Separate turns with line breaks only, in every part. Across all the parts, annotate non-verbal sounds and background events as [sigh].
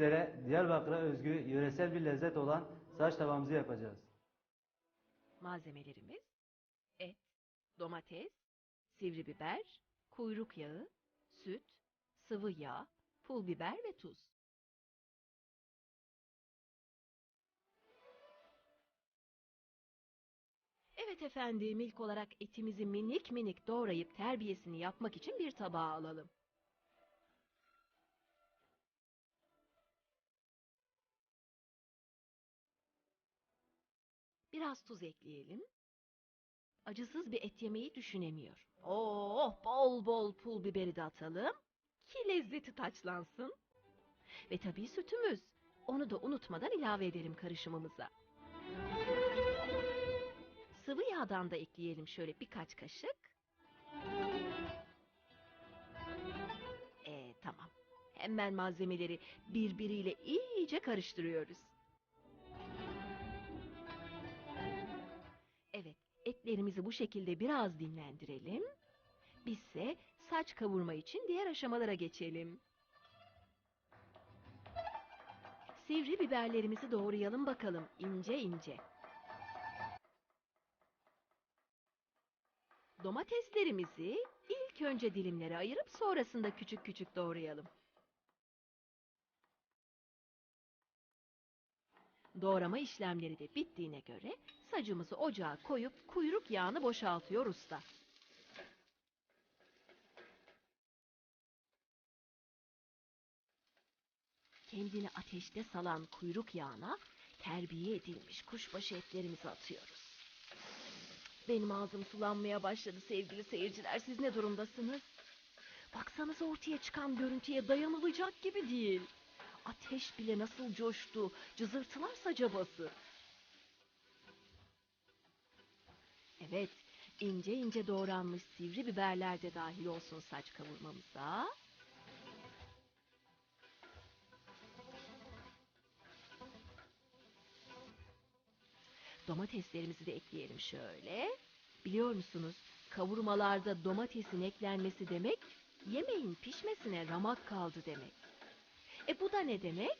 sizlere Diyarbakır'a özgü yöresel bir lezzet olan saç tavamızı yapacağız.
Malzemelerimiz et, domates, sivri biber, kuyruk yağı, süt, sıvı yağ, pul biber ve tuz. Evet efendim, ilk olarak etimizi minik minik doğrayıp terbiyesini yapmak için bir tabağa alalım. Biraz tuz ekleyelim. Acısız bir et yemeyi düşünemiyor. Oh, bol bol pul biberi de atalım ki lezzeti taçlansın. Ve tabii sütümüz. Onu da unutmadan ilave edelim karışımımıza. Sıvı yağdan da ekleyelim şöyle birkaç kaşık. Ee, tamam. Hemen malzemeleri birbiriyle iyice karıştırıyoruz. Etlerimizi bu şekilde biraz dinlendirelim. Bizse saç kavurma için diğer aşamalara geçelim. Sivri biberlerimizi doğrayalım bakalım ince ince. Domateslerimizi ilk önce dilimlere ayırıp sonrasında küçük küçük doğrayalım. Doğrama işlemleri de bittiğine göre sacımızı ocağa koyup kuyruk yağını boşaltıyor usta. Kendini ateşte salan kuyruk yağına terbiye edilmiş kuşbaşı etlerimizi atıyoruz. Benim ağzım sulanmaya başladı sevgili seyirciler. Siz ne durumdasınız? Baksanıza ortaya çıkan görüntüye dayanılacak gibi değil. Ateş bile nasıl coştu, cızırtılar sacabası. Evet, ince ince doğranmış sivri biberler de dahil olsun saç kavurmamıza. Domateslerimizi de ekleyelim şöyle. Biliyor musunuz, kavurmalarda domatesin eklenmesi demek, yemeğin pişmesine ramak kaldı demek. E bu da ne demek?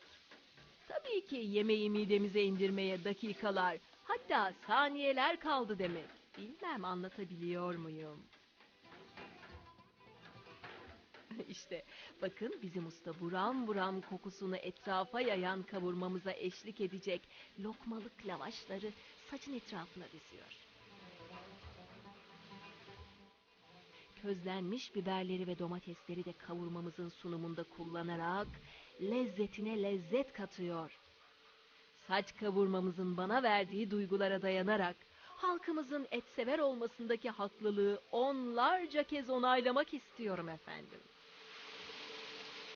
Tabii ki yemeği midemize indirmeye dakikalar, hatta saniyeler kaldı demek. Bilmem anlatabiliyor muyum? [laughs] İşte bakın bizim usta buram buram kokusunu etrafa yayan kavurmamıza eşlik edecek lokmalık lavaşları saçın etrafına diziyor. Közlenmiş biberleri ve domatesleri de kavurmamızın sunumunda kullanarak lezzetine lezzet katıyor. Saç kavurmamızın bana verdiği duygulara dayanarak halkımızın etsever olmasındaki haklılığı onlarca kez onaylamak istiyorum efendim.